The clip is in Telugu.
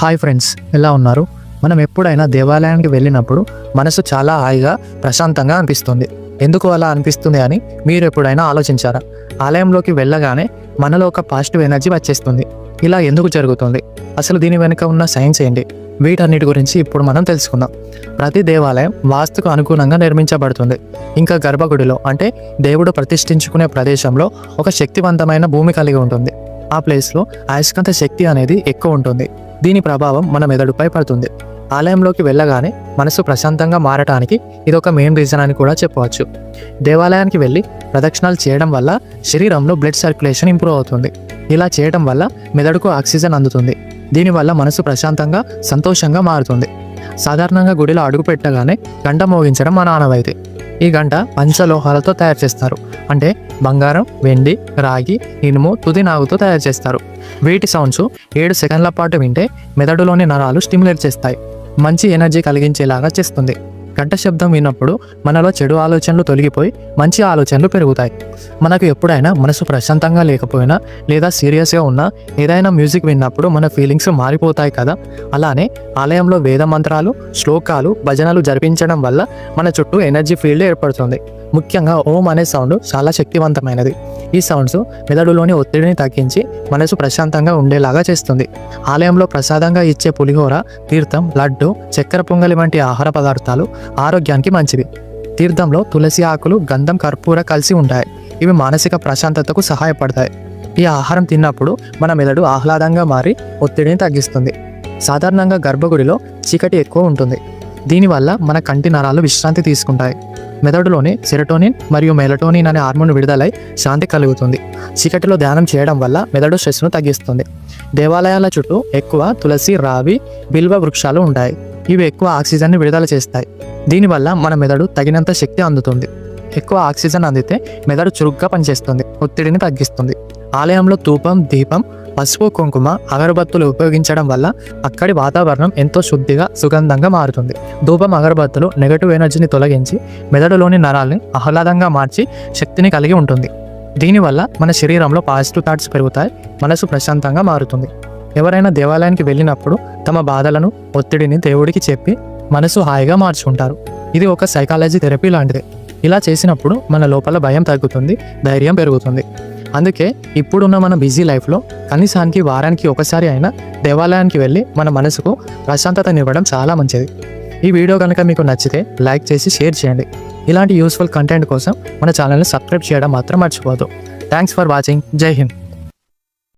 హాయ్ ఫ్రెండ్స్ ఎలా ఉన్నారు? మనం ఎప్పుడైనా దేవాలయానికి వెళ్ళినప్పుడు మనసు చాలా హాయిగా ప్రశాంతంగా అనిపిస్తుంది. ఎందుకు అలా అనిపిస్తుంది అని మీరు ఎప్పుడైనా ఆలోచించారా? ఆలయంలోకి వెళ్ళగానే మనలో ఒక పాజిటివ్ ఎనర్జీ వచ్చేస్తుంది. ఇలా ఎందుకు జరుగుతుంది? అసలు దీని వెనుక ఉన్న సైన్స్ ఏంటి? వీటన్నిటి గురించి ఇప్పుడు మనం తెలుసుకుందాం. ప్రతి దేవాలయం వాస్తుకు అనుగుణంగా నిర్మించబడుతుంది. ఇంకా గర్భగుడిలో అంటే దేవుడు ప్రతిష్ఠించుకునే ప్రదేశంలో ఒక శక్తివంతమైన భూమి కలిగి ఉంటుంది. ఆ ప్లేస్లో అయస్కాంత శక్తి అనేది ఎక్కువ ఉంటుంది. దీని ప్రభావం మన మెదడుపై పడుతుంది. ఆలయంలోకి వెళ్ళగానే మనసు ప్రశాంతంగా మారటానికి ఇది ఒక మెయిన్ రీజన్ అని కూడా చెప్పవచ్చు. దేవాలయానికి వెళ్ళి ప్రదక్షిణాలు చేయడం వల్ల శరీరంలో బ్లడ్ సర్క్యులేషన్ ఇంప్రూవ్ అవుతుంది. ఇలా చేయడం వల్ల మెదడుకు ఆక్సిజన్ అందుతుంది. దీనివల్ల మనసు ప్రశాంతంగా సంతోషంగా మారుతుంది. సాధారణంగా గుడిలో అడుగు పెట్టగానే గంట మోగించడం మన ఆనవాయితీ. ఈ గంట పంచలోహాలతో తయారు చేస్తారు. అంటే బంగారం వెండి రాగి ఇనుము తుది నాగుతో తయారు చేస్తారు. వీటి సౌండ్స్ ఏడు సెకండ్ల పాటు వింటే మెదడులోని నరాలు స్టిమ్యులేట్ చేస్తాయి. మంచి ఎనర్జీ కలిగించేలాగా చేస్తుంది. గంట శబ్దం విన్నప్పుడు మనలో చెడు ఆలోచనలు తొలగిపోయి మంచి ఆలోచనలు పెరుగుతాయి. మనకు ఎప్పుడైనా మనసు ప్రశాంతంగా లేకపోయినా లేదా సీరియస్గా ఉన్నా ఏదైనా మ్యూజిక్ విన్నప్పుడు మన ఫీలింగ్స్ మారిపోతాయి కదా. అలానే ఆలయంలో వేద మంత్రాలు శ్లోకాలు భజనలు జరిపించడం వల్ల మన చుట్టూ ఎనర్జీ ఫీల్డ్ ఏర్పడుతుంది. ముఖ్యంగా ఓం అనే సౌండ్ చాలా శక్తివంతమైనది. ఈ సౌండ్స్ మెదడులోని ఒత్తిడిని తగ్గించి మనసు ప్రశాంతంగా ఉండేలాగా చేస్తుంది. ఆలయంలో ప్రసాదంగా ఇచ్చే పులిహోర తీర్థం లడ్డు చక్కెర పొంగలి వంటి ఆహార పదార్థాలు ఆరోగ్యానికి మంచివి. తీర్థంలో తులసి ఆకులు గంధం కర్పూర కలిసి ఉంటాయి. ఇవి మానసిక ప్రశాంతతకు సహాయపడతాయి. ఈ ఆహారం తిన్నప్పుడు మన మెదడు ఆహ్లాదంగా మారి ఒత్తిడిని తగ్గిస్తుంది. సాధారణంగా గర్భగుడిలో చీకటి ఎక్కువ ఉంటుంది. దీనివల్ల మన కంటి నరాలు విశ్రాంతి తీసుకుంటాయి. మెదడులోని సెరటోనిన్ మరియు మెలటోనిన్ అనే హార్మోన్ విడుదలై శాంతి కలుగుతుంది. చీకటిలో ధ్యానం చేయడం వల్ల మెదడు స్ట్రెస్ను తగ్గిస్తుంది. దేవాలయాల చుట్టూ ఎక్కువ తులసి రావి బిల్వ వృక్షాలు ఉంటాయి. ఇవి ఎక్కువ ఆక్సిజన్ని విడుదల చేస్తాయి. దీనివల్ల మన మెదడు తగినంత శక్తి అందుతుంది. ఎక్కువ ఆక్సిజన్ అందితే మెదడు చురుగ్గా పనిచేస్తుంది. ఒత్తిడిని తగ్గిస్తుంది. ఆలయంలో ధూపం దీపం పసుపు కుంకుమ అగరబత్తులు ఉపయోగించడం వల్ల అక్కడి వాతావరణం ఎంతో శుద్ధిగా సుగంధంగా మారుతుంది. ధూపం అగరబత్తులు నెగటివ్ ఎనర్జీని తొలగించి మెదడులోని నరాల్ని ఆహ్లాదంగా మార్చి శక్తిని కలిగి ఉంటుంది. దీనివల్ల మన శరీరంలో పాజిటివ్ థాట్స్ పెరుగుతాయి మనసు ప్రశాంతంగా మారుతుంది. ఎవరైనా దేవాలయానికి వెళ్ళినప్పుడు తమ బాధలను ఒత్తిడిని దేవుడికి చెప్పి మనసు హాయిగా మార్చుకుంటారు. ఇది ఒక సైకాలజీ థెరపీ లాంటిది. ఇలా చేసినప్పుడు మన లోపల భయం తగ్గుతుంది ధైర్యం పెరుగుతుంది. అందుకే ఇప్పుడున్న మన బిజీ లైఫ్లో కనీసానికి వారానికి ఒకసారి అయినా దేవాలయానికి వెళ్ళి మన మనసుకు ప్రశాంతతనివ్వడం చాలా మంచిది. ఈ వీడియో కనుక మీకు నచ్చితే లైక్ చేసి షేర్ చేయండి. ఇలాంటి యూస్ఫుల్ కంటెంట్ కోసం మన ఛానల్ని సబ్స్క్రైబ్ చేయడం మాత్రం మర్చిపోదు థ్యాంక్స్ ఫర్ వాచింగ్. జై హింద్.